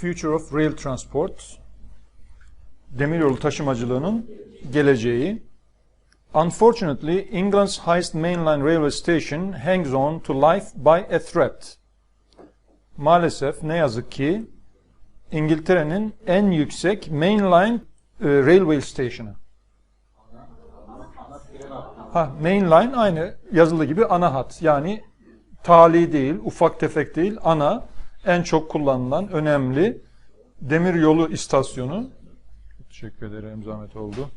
Future of Rail Transport. Demiryolu taşımacılığının geleceği. Unfortunately, England's highest mainline railway station hangs on to life by a thread. Maalesef ne yazık ki İngiltere'nin en yüksek mainline e, railway station'ı. Ha, mainline aynı yazılı gibi ana hat. Yani tali değil, ufak tefek değil, ana en çok kullanılan önemli demir yolu istasyonu. Teşekkür ederim, zahmet oldu.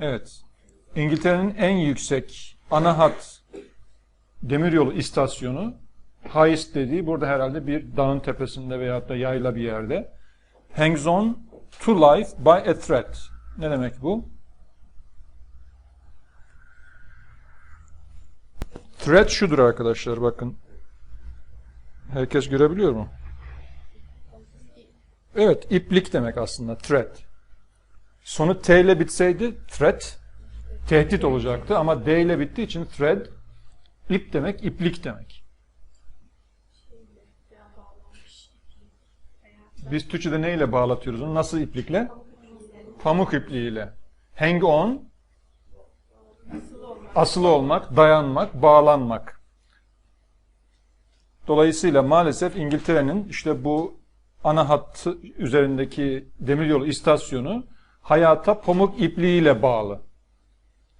Evet. İngiltere'nin en yüksek ana hat demiryolu istasyonu highest dediği burada herhalde bir dağın tepesinde veyahut da yayla bir yerde. Hangs on to life by a thread. Ne demek bu? Thread şudur arkadaşlar bakın. Herkes görebiliyor mu? Evet, iplik demek aslında thread. Sonu T ile bitseydi threat tehdit olacaktı ama D ile bittiği için thread ip demek, iplik demek. Biz Türkçe'de neyle bağlatıyoruz onu? Nasıl iplikle? Pamuk ipliğiyle. Hang on asılı olmak, dayanmak, bağlanmak. Dolayısıyla maalesef İngiltere'nin işte bu ana hattı üzerindeki demiryolu istasyonu hayata pamuk ipliğiyle bağlı.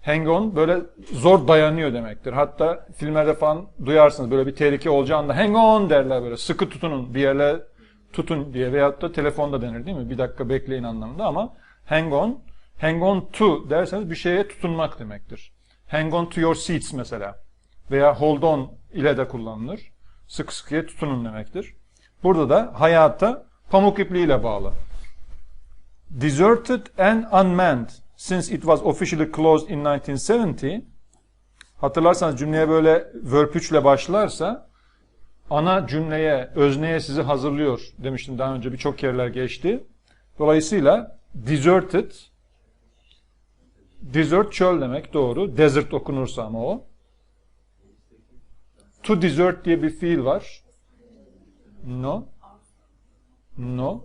Hang on böyle zor dayanıyor demektir. Hatta filmlerde falan duyarsınız böyle bir tehlike olacağında hang on derler böyle sıkı tutunun bir yerle tutun diye veyahut da telefonda denir değil mi? Bir dakika bekleyin anlamında ama hang on, hang on to derseniz bir şeye tutunmak demektir. Hang on to your seats mesela veya hold on ile de kullanılır. Sıkı sıkıya tutunun demektir. Burada da hayata pamuk ipliğiyle bağlı. Deserted and unmanned since it was officially closed in 1970 hatırlarsanız cümleye böyle verb 3 ile başlarsa ana cümleye, özneye sizi hazırlıyor demiştim daha önce birçok yerler geçti. Dolayısıyla deserted desert çöl demek doğru. Desert okunursa ama o. To desert diye bir fiil var. No. No.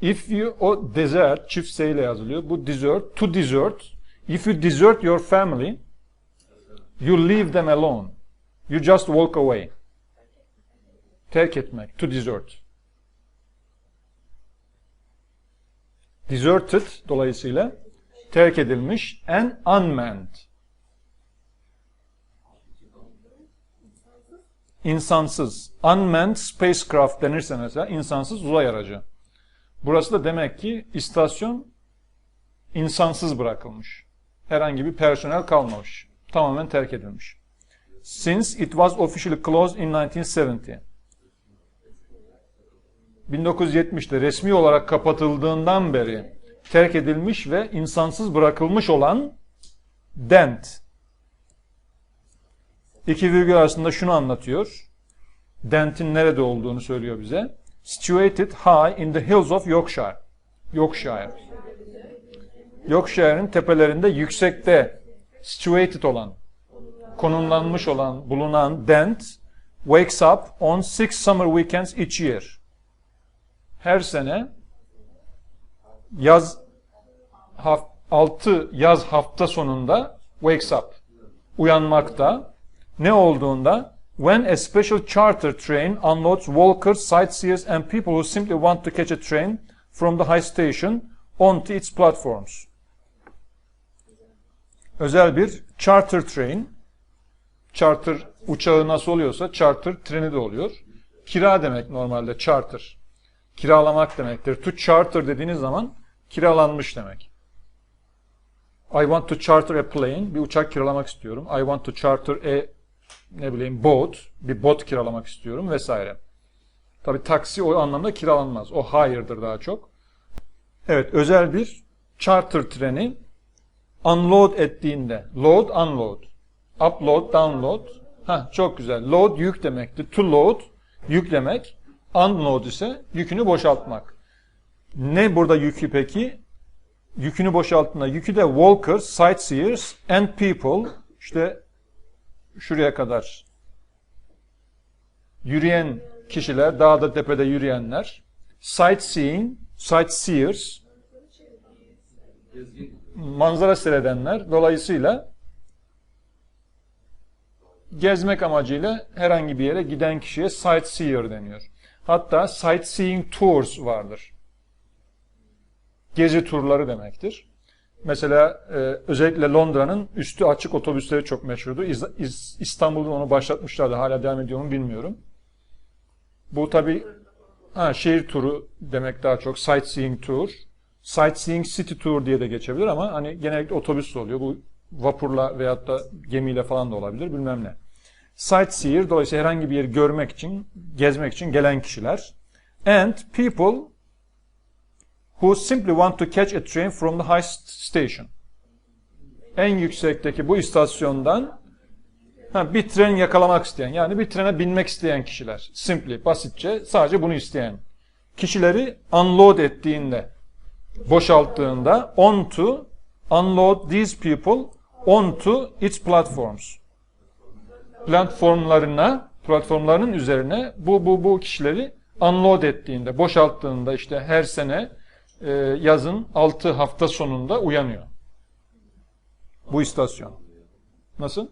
If you o desert çift ile yazılıyor. Bu desert to desert. If you desert your family you leave them alone. You just walk away. Terk etmek. To desert. Deserted dolayısıyla terk edilmiş and unmanned. İnsansız. Unmanned spacecraft denirse mesela insansız uzay aracı. Burası da demek ki istasyon insansız bırakılmış. Herhangi bir personel kalmamış. Tamamen terk edilmiş. Since it was officially closed in 1970. 1970'te resmi olarak kapatıldığından beri terk edilmiş ve insansız bırakılmış olan Dent. İki virgül arasında şunu anlatıyor. Dent'in nerede olduğunu söylüyor bize. Situated high in the hills of Yorkshire. Yorkshire. Yorkshire'ın tepelerinde yüksekte situated olan, konumlanmış olan, bulunan Dent wakes up on six summer weekends each year. Her sene yaz haf, 6 yaz hafta sonunda wakes up. Uyanmakta. Ne olduğunda when a special charter train unloads walkers, sightseers and people who simply want to catch a train from the high station onto its platforms. Özel bir charter train, charter uçağı nasıl oluyorsa charter treni de oluyor. Kira demek normalde charter. Kiralamak demektir. To charter dediğiniz zaman kiralanmış demek. I want to charter a plane. Bir uçak kiralamak istiyorum. I want to charter a ne bileyim boat. Bir bot kiralamak istiyorum vesaire. Tabi taksi o anlamda kiralanmaz. O hire'dır daha çok. Evet özel bir charter treni unload ettiğinde load unload upload download ha çok güzel load yük demekti to load yüklemek unload ise yükünü boşaltmak. Ne burada yükü peki? Yükünü boşalttığında yükü de walkers, sightseers and people işte şuraya kadar yürüyen kişiler, dağda tepede yürüyenler, sightseeing, sightseers, manzara seyredenler. Dolayısıyla gezmek amacıyla herhangi bir yere giden kişiye sightseer deniyor. Hatta sightseeing tours vardır. Gezi turları demektir. Mesela e, özellikle Londra'nın üstü açık otobüsleri çok meşhurdu. İz- İz- İstanbul'da onu başlatmışlardı. Hala devam ediyor mu bilmiyorum. Bu tabi ha, şehir turu demek daha çok. Sightseeing tour. Sightseeing city tour diye de geçebilir ama hani genellikle otobüsle oluyor. Bu vapurla veyahut da gemiyle falan da olabilir bilmem ne. Sightseer dolayısıyla herhangi bir yeri görmek için, gezmek için gelen kişiler. And people who simply want to catch a train from the high station. En yüksekteki bu istasyondan ha, bir tren yakalamak isteyen yani bir trene binmek isteyen kişiler. Simply, basitçe sadece bunu isteyen. Kişileri unload ettiğinde, boşalttığında on to unload these people onto its platforms. Platformlarına, platformlarının üzerine bu bu bu kişileri unload ettiğinde, boşalttığında işte her sene e, yazın 6 hafta sonunda uyanıyor. Bu istasyon. Nasıl?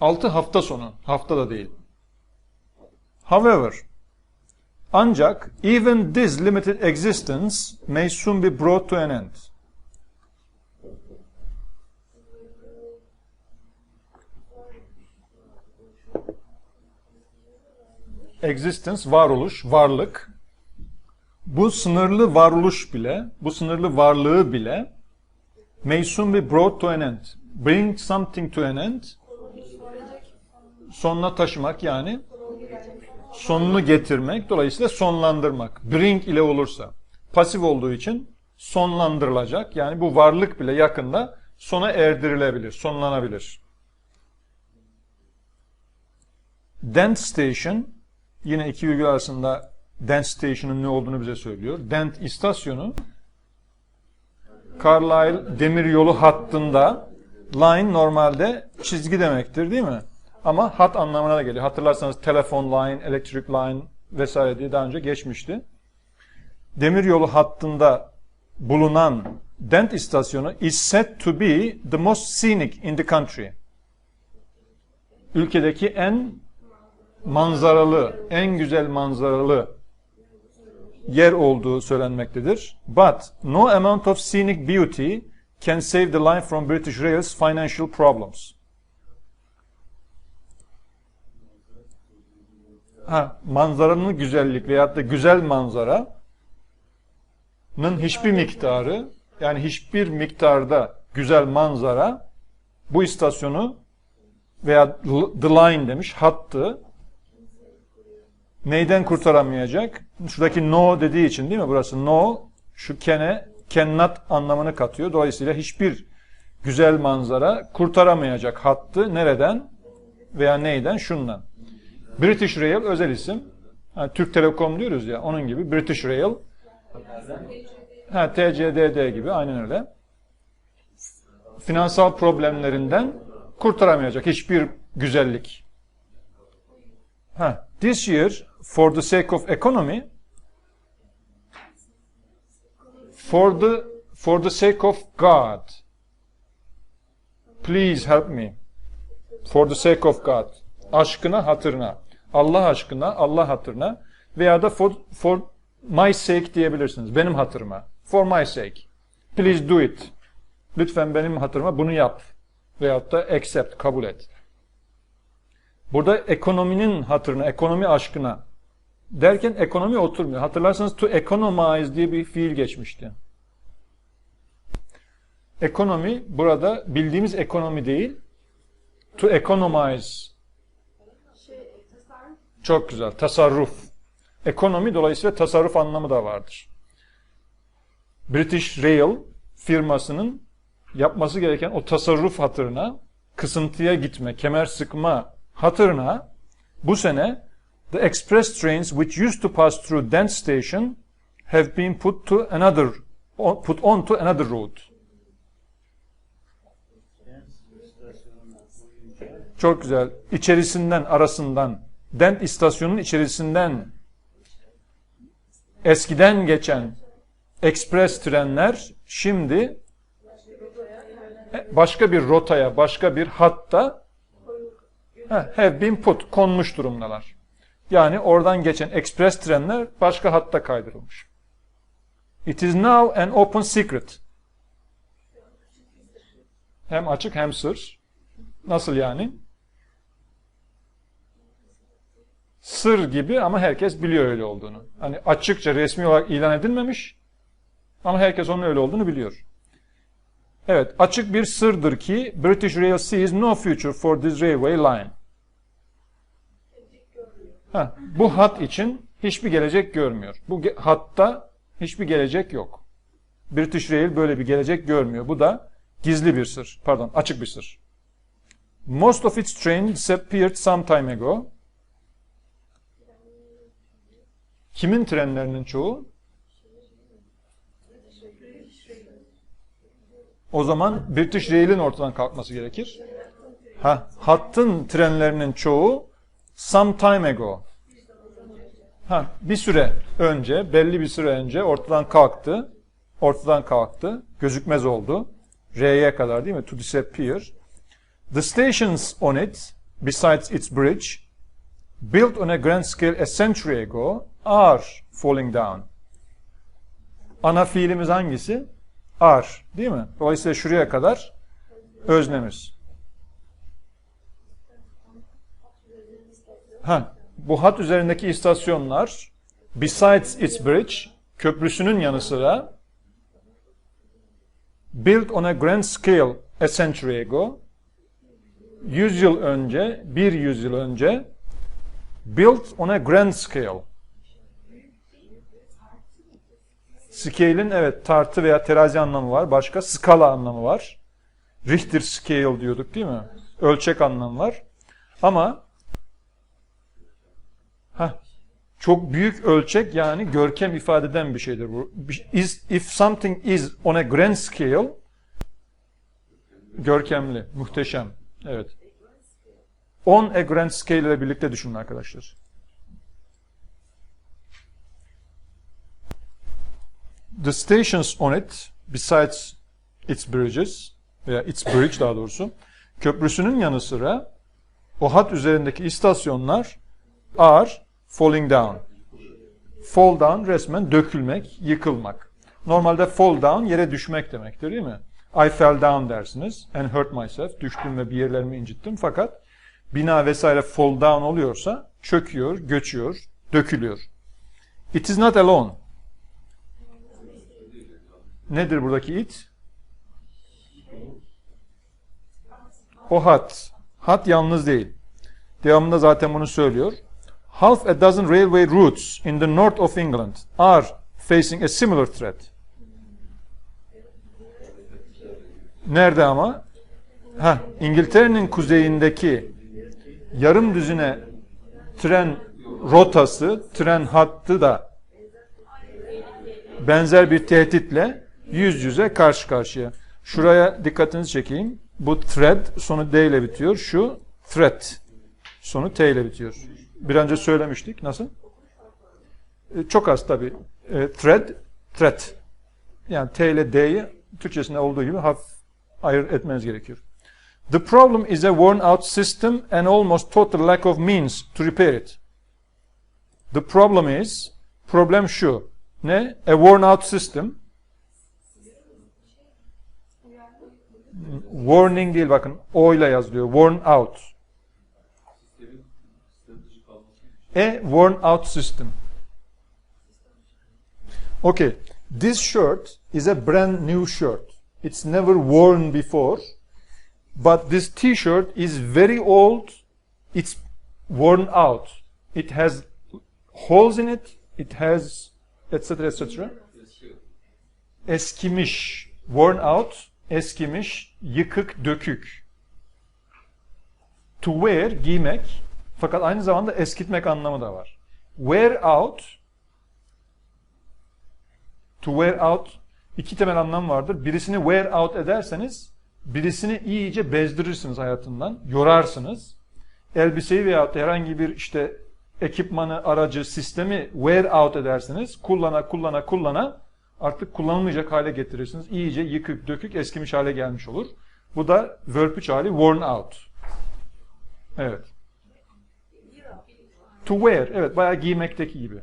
6 hafta sonu. Hafta da değil. However, ancak even this limited existence may soon be brought to an end. Existence, varoluş, varlık. Bu sınırlı varoluş bile, bu sınırlı varlığı bile be brought to an end. Bring something to an end. Sonuna taşımak yani sonunu getirmek, dolayısıyla sonlandırmak. Bring ile olursa. Pasif olduğu için sonlandırılacak. Yani bu varlık bile yakında sona erdirilebilir, sonlanabilir. Dent Station yine iki virgül arasında Dent Station'ın ne olduğunu bize söylüyor. Dent istasyonu Carlisle demiryolu hattında line normalde çizgi demektir değil mi? Ama hat anlamına da geliyor. Hatırlarsanız telefon line, electric line vesaire diye daha önce geçmişti. Demiryolu hattında bulunan Dent istasyonu is said to be the most scenic in the country. Ülkedeki en manzaralı, en güzel manzaralı yer olduğu söylenmektedir. But no amount of scenic beauty can save the line from British Rail's financial problems. Ha, manzaranın güzellik veyahut da güzel manzaranın hiçbir miktarı yani hiçbir miktarda güzel manzara bu istasyonu veya the line demiş hattı neyden kurtaramayacak? Şuradaki no dediği için değil mi burası? No şu kene cannot anlamını katıyor. Dolayısıyla hiçbir güzel manzara kurtaramayacak hattı nereden veya neyden? Şundan. British Rail özel isim. Ha, Türk Telekom diyoruz ya onun gibi British Rail. Ha, TCDD gibi aynen öyle. Finansal problemlerinden kurtaramayacak hiçbir güzellik. Ha, this year for the sake of economy for the for the sake of God. Please help me. For the sake of God. Aşkına hatırına. Allah aşkına Allah hatırına. Veya da for, for my sake diyebilirsiniz. Benim hatırıma. For my sake. Please do it. Lütfen benim hatırıma bunu yap. Veyahut da accept kabul et. Burada ekonominin hatırına ekonomi aşkına derken ekonomi oturmuyor. Hatırlarsanız to economize diye bir fiil geçmişti. Ekonomi burada bildiğimiz ekonomi değil, to economize. Çok güzel. Tasarruf. Ekonomi dolayısıyla tasarruf anlamı da vardır. British Rail firmasının yapması gereken o tasarruf hatırına, kısıntıya gitme, kemer sıkma hatırına bu sene the express trains which used to pass through Dent station have been put to another on- put onto another road. Çok güzel. İçerisinden, arasından, Dent istasyonunun içerisinden eskiden geçen ekspres trenler şimdi başka bir rotaya, başka bir hatta ha, have been put, konmuş durumdalar. Yani oradan geçen ekspres trenler başka hatta kaydırılmış. It is now an open secret. Hem açık hem sır. Nasıl yani? Sır gibi ama herkes biliyor öyle olduğunu. Hani açıkça resmi olarak ilan edilmemiş ama herkes onun öyle olduğunu biliyor. Evet, açık bir sırdır ki British Rail sees no future for this railway line. Ha, bu hat için hiçbir gelecek görmüyor. Bu ge- hatta hiçbir gelecek yok. British Rail böyle bir gelecek görmüyor. Bu da gizli bir sır. Pardon, açık bir sır. Most of its trains disappeared some time ago. Kimin trenlerinin çoğu? O zaman British Rail'in ortadan kalkması gerekir. Ha, hattın trenlerinin çoğu some time ago. Ha, bir süre önce, belli bir süre önce ortadan kalktı. Ortadan kalktı. Gözükmez oldu. R'ye kadar değil mi? To disappear. The stations on it, besides its bridge, built on a grand scale a century ago, are falling down. Ana fiilimiz hangisi? Are, değil mi? Dolayısıyla şuraya kadar öznemiz. Ha, bu hat üzerindeki istasyonlar, besides its bridge, köprüsünün yanı sıra, built on a grand scale a century ago, 100 yıl önce, bir yüzyıl önce, built on a grand scale. Scale'in evet tartı veya terazi anlamı var. Başka skala anlamı var. Richter scale diyorduk değil mi? Ölçek anlamı var. Ama heh, çok büyük ölçek yani görkem ifade eden bir şeydir bu. Is, if something is on a grand scale görkemli, muhteşem. Evet. On a grand scale ile birlikte düşünün arkadaşlar. The stations on it, besides its bridges, veya its bridge daha doğrusu, köprüsünün yanı sıra o hat üzerindeki istasyonlar are falling down. Fall down resmen dökülmek, yıkılmak. Normalde fall down yere düşmek demektir değil mi? I fell down dersiniz and hurt myself. Düştüm ve bir yerlerimi incittim. Fakat bina vesaire fall down oluyorsa çöküyor, göçüyor, dökülüyor. It is not alone. Nedir buradaki it? O hat. Hat yalnız değil. Devamında zaten bunu söylüyor. Half a dozen railway routes in the north of England are facing a similar threat. Nerede ama? Ha, İngiltere'nin kuzeyindeki yarım düzine tren rotası, tren hattı da benzer bir tehditle yüz yüze karşı karşıya. Şuraya dikkatinizi çekeyim. Bu thread sonu D ile bitiyor. Şu threat sonu T ile bitiyor. Bir önce söylemiştik. Nasıl? E, çok az tabi. E, thread, threat. Yani T ile D'yi Türkçesinde olduğu gibi hafif ayırt etmeniz gerekiyor. The problem is a worn out system and almost total lack of means to repair it. The problem is, problem şu. Ne? A worn out system. Warning değil bakın. O ile yazılıyor. Worn out. A worn out system. Okay. This shirt is a brand new shirt. It's never worn before. But this t-shirt is very old. It's worn out. It has holes in it. It has etc etc. Eskimiş. Worn out. Eskimiş. Yıkık, dökük. To wear, giymek. Fakat aynı zamanda eskitmek anlamı da var. Wear out. To wear out iki temel anlam vardır. Birisini wear out ederseniz birisini iyice bezdirirsiniz hayatından, yorarsınız. Elbiseyi veya herhangi bir işte ekipmanı, aracı, sistemi wear out edersiniz. Kullana kullana kullana artık kullanılmayacak hale getirirsiniz. İyice yıkık dökük eskimiş hale gelmiş olur. Bu da verb 3 hali worn out. Evet. To wear. Evet bayağı giymekteki gibi.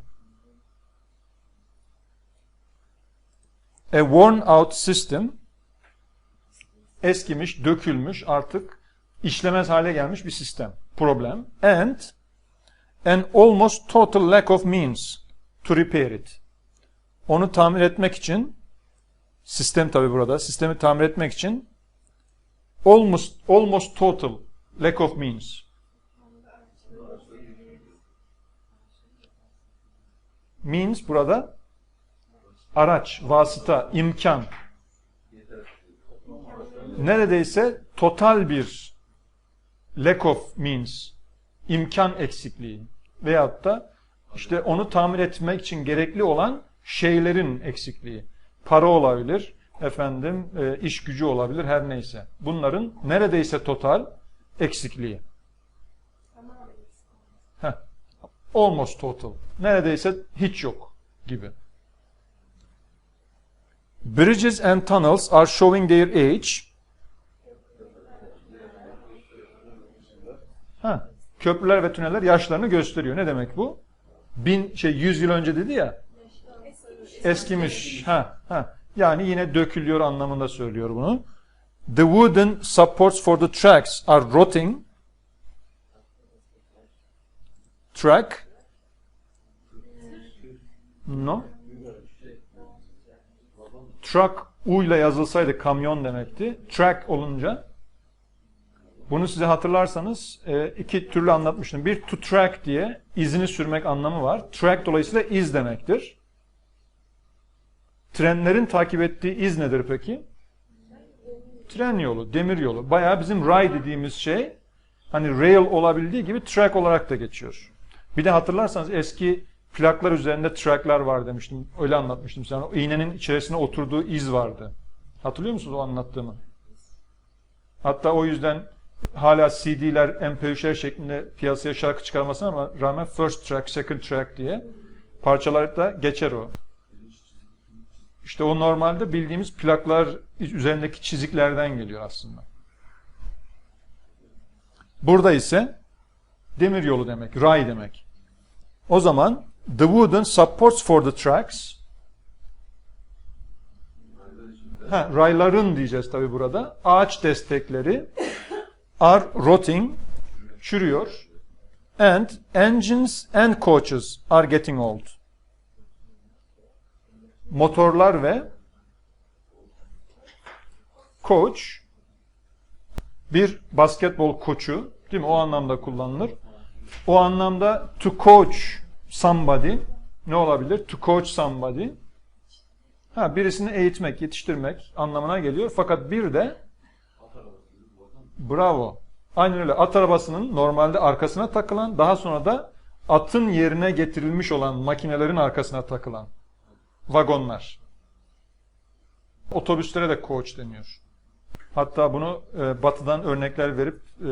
A worn out system eskimiş, dökülmüş, artık işlemez hale gelmiş bir sistem. Problem. And an almost total lack of means to repair it. Onu tamir etmek için sistem tabi burada. Sistemi tamir etmek için almost almost total lack of means. Means burada araç, vasıta, imkan. Neredeyse total bir lack of means, imkan eksikliği veyahut da işte onu tamir etmek için gerekli olan şeylerin eksikliği. Para olabilir, efendim e, iş gücü olabilir her neyse. Bunların neredeyse total eksikliği. Heh. Almost total. Neredeyse hiç yok gibi. Bridges and tunnels are showing their age. Ha, köprüler ve tüneller yaşlarını gösteriyor. Ne demek bu? Bin şey yüz yıl önce dedi ya. Eskimiş. Ha, ha. Yani yine dökülüyor anlamında söylüyor bunu. The wooden supports for the tracks are rotting. Track. No. Truck U ile yazılsaydı kamyon demekti. Track olunca bunu size hatırlarsanız e, iki türlü anlatmıştım. Bir to track diye izini sürmek anlamı var. Track dolayısıyla iz demektir. Trenlerin takip ettiği iz nedir peki? Tren yolu, demir yolu. Bayağı bizim ray dediğimiz şey hani rail olabildiği gibi track olarak da geçiyor. Bir de hatırlarsanız eski plaklar üzerinde trackler var demiştim. Öyle anlatmıştım sana. O iğnenin içerisine oturduğu iz vardı. Hatırlıyor musunuz o anlattığımı? Hatta o yüzden hala CD'ler, MP3'ler şeklinde piyasaya şarkı çıkarmasına ama rağmen first track, second track diye parçalar da geçer o. İşte o normalde bildiğimiz plaklar üzerindeki çiziklerden geliyor aslında. Burada ise demir yolu demek, ray demek. O zaman the wooden supports for the tracks ha, rayların diyeceğiz tabi burada. Ağaç destekleri are rotting, çürüyor. And engines and coaches are getting old. Motorlar ve coach bir basketbol koçu değil mi? O anlamda kullanılır. O anlamda to coach somebody ne olabilir? To coach somebody ha, birisini eğitmek, yetiştirmek anlamına geliyor. Fakat bir de bravo. Aynen öyle. At arabasının normalde arkasına takılan, daha sonra da atın yerine getirilmiş olan makinelerin arkasına takılan vagonlar. Otobüslere de coach deniyor. Hatta bunu e, batıdan örnekler verip e,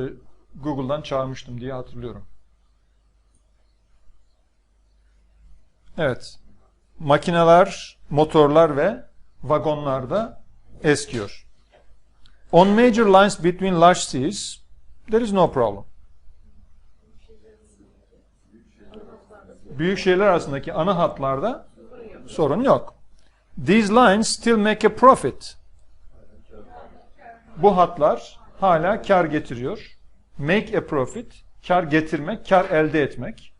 Google'dan çağırmıştım diye hatırlıyorum. Evet. Makineler, motorlar ve vagonlarda eskiyor. On major lines between large seas, there is no problem. Büyük şehirler arasındaki ana hatlarda sorun yok. These lines still make a profit. Bu hatlar hala kar getiriyor. Make a profit, kar getirmek, kar elde etmek.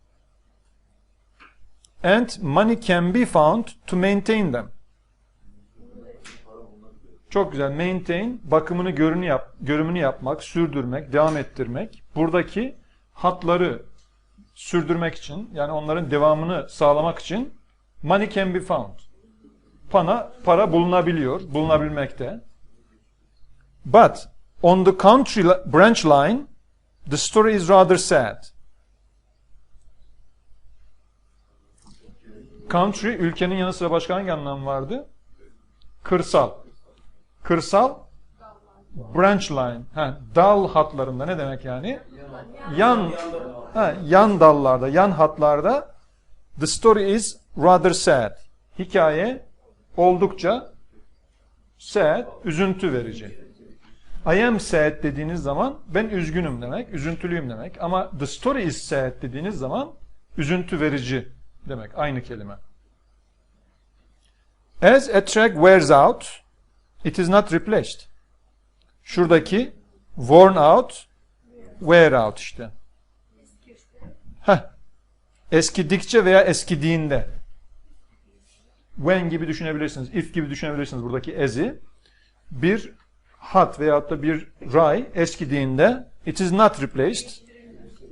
And money can be found to maintain them. Çok güzel. Maintain, bakımını görünü yap, görümünü yapmak, sürdürmek, devam ettirmek. Buradaki hatları sürdürmek için, yani onların devamını sağlamak için money can be found. Pana, para bulunabiliyor, bulunabilmekte. But on the country branch line, the story is rather sad. Country, ülkenin yanı sıra başka hangi anlam vardı? Kırsal. Kırsal branch line. Ha, dal hatlarında ne demek yani? Yan ha, yan dallarda, yan hatlarda the story is rather sad. Hikaye oldukça sad, üzüntü verici. I am sad dediğiniz zaman ben üzgünüm demek, üzüntülüyüm demek. Ama the story is sad dediğiniz zaman üzüntü verici demek. Aynı kelime. As a track wears out, it is not replaced. Şuradaki worn out, wear out işte. Heh. Eskidikçe veya eskidiğinde. When gibi düşünebilirsiniz, if gibi düşünebilirsiniz buradaki as'i. Bir hat veyahut da bir ray eskidiğinde it is not replaced.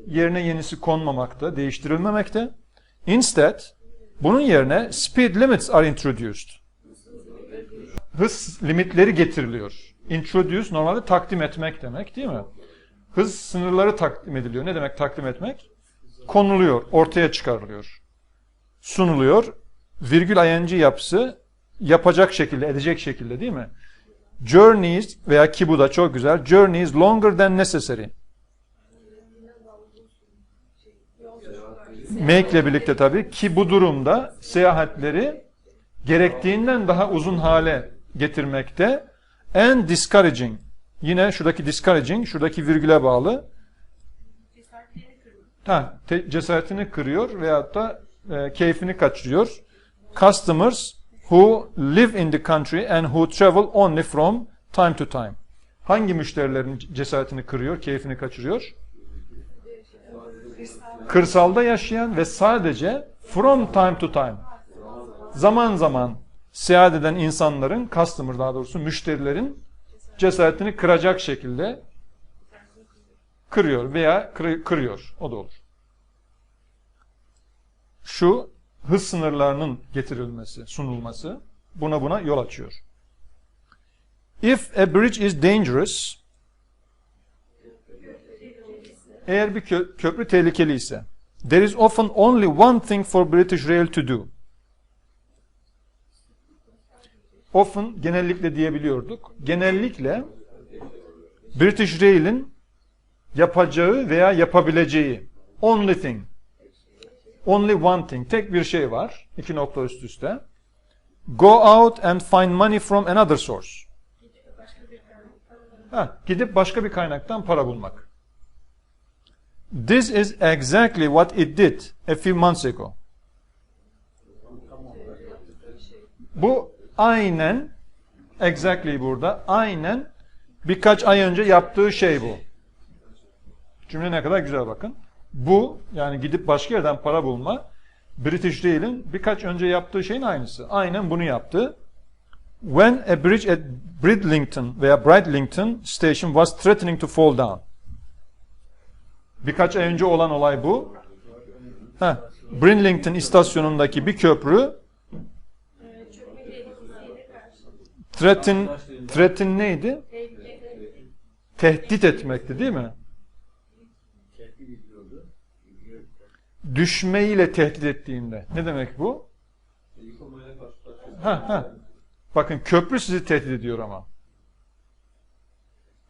Yerine yenisi konmamakta, değiştirilmemekte. Instead, bunun yerine speed limits are introduced. Hız limitleri getiriliyor. Introduce normalde takdim etmek demek değil mi? Hız sınırları takdim ediliyor. Ne demek takdim etmek? Konuluyor, ortaya çıkarılıyor. Sunuluyor. Virgül ing yapısı yapacak şekilde, edecek şekilde değil mi? Journeys veya ki bu da çok güzel. Journeys longer than necessary. Make ile birlikte tabii ki bu durumda seyahatleri gerektiğinden daha uzun hale getirmekte and discouraging. Yine şuradaki discouraging, şuradaki virgüle bağlı. Ha, te- cesaretini kırıyor veyahut da e, keyfini kaçırıyor. Customers who live in the country and who travel only from time to time. Hangi müşterilerin cesaretini kırıyor, keyfini kaçırıyor? Kırsalda yaşayan ve sadece from time to time. Zaman zaman seyahat eden insanların, customer daha doğrusu müşterilerin cesaretini kıracak şekilde kırıyor veya kırı- kırıyor. O da olur. Şu hız sınırlarının getirilmesi, sunulması buna buna yol açıyor. If a bridge is dangerous, eğer bir kö- köprü tehlikeli ise, there is often only one thing for British Rail to do. Often genellikle diyebiliyorduk. Genellikle British Rail'in yapacağı veya yapabileceği only thing Only one thing. Tek bir şey var. İki nokta üst üste. Go out and find money from another source. Ha, gidip başka bir kaynaktan para bulmak. This is exactly what it did a few months ago. Bu aynen exactly burada aynen birkaç ay önce yaptığı şey bu. Cümle ne kadar güzel bakın. Bu yani gidip başka yerden para bulma British Rail'in birkaç önce yaptığı şeyin aynısı. Aynen bunu yaptı. When a bridge at Bridlington veya Bridlington station was threatening to fall down. Birkaç ay önce olan olay bu. Heh, Bridlington istasyonundaki bir köprü threaten, threaten neydi? Tehdit etmekti değil mi? düşmeyle tehdit ettiğinde. Ne demek bu? Ha, ha. Bakın köprü sizi tehdit ediyor ama.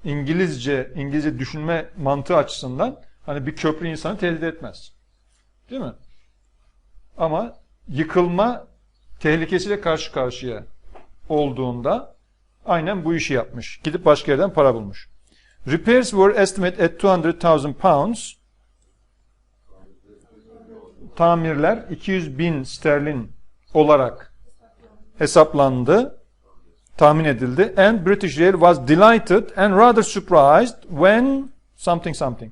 İngilizce, İngilizce düşünme mantığı açısından hani bir köprü insanı tehdit etmez. Değil mi? Ama yıkılma tehlikesiyle karşı karşıya olduğunda aynen bu işi yapmış. Gidip başka yerden para bulmuş. Repairs were estimated at 200,000 pounds tamirler 200 bin sterlin olarak hesaplandı, tahmin edildi. And British Rail was delighted and rather surprised when something something.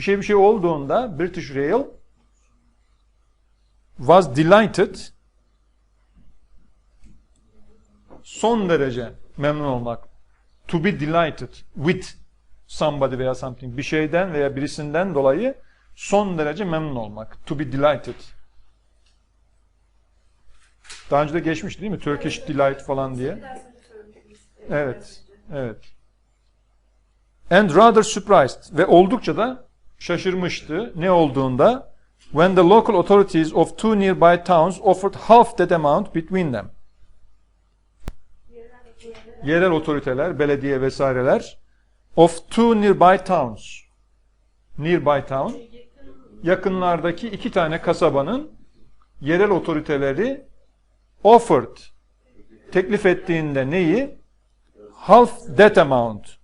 Bir şey bir şey olduğunda British Rail was delighted son derece memnun olmak. To be delighted with somebody veya something. Bir şeyden veya birisinden dolayı son derece memnun olmak. To be delighted. Daha önce de geçmişti değil mi? Turkish delight falan diye. Evet. Evet. And rather surprised. Ve oldukça da şaşırmıştı. Ne olduğunda? When the local authorities of two nearby towns offered half that amount between them. Yerel otoriteler, belediye vesaireler of two nearby towns. Nearby town yakınlardaki iki tane kasabanın yerel otoriteleri offered teklif ettiğinde neyi? Half that amount.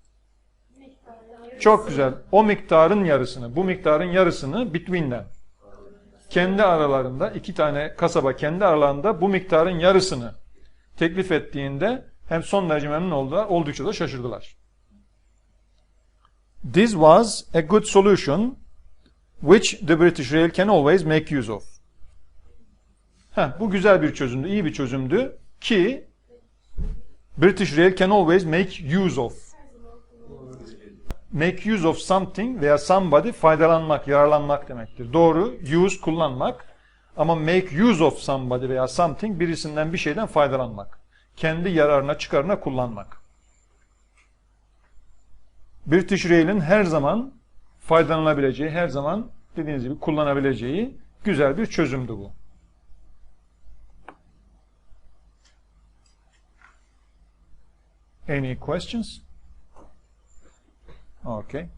Çok güzel. O miktarın yarısını, bu miktarın yarısını them. Kendi aralarında iki tane kasaba kendi aralarında bu miktarın yarısını teklif ettiğinde hem son derece memnun oldular, oldukça da şaşırdılar. This was a good solution which the British Rail can always make use of. Heh, bu güzel bir çözümdü, iyi bir çözümdü ki British Rail can always make use of. Make use of something veya somebody faydalanmak, yararlanmak demektir. Doğru, use kullanmak ama make use of somebody veya something birisinden bir şeyden faydalanmak. Kendi yararına, çıkarına kullanmak. British Rail'in her zaman faydalanabileceği, her zaman dediğiniz gibi kullanabileceği güzel bir çözümdü bu. Any questions? Okay.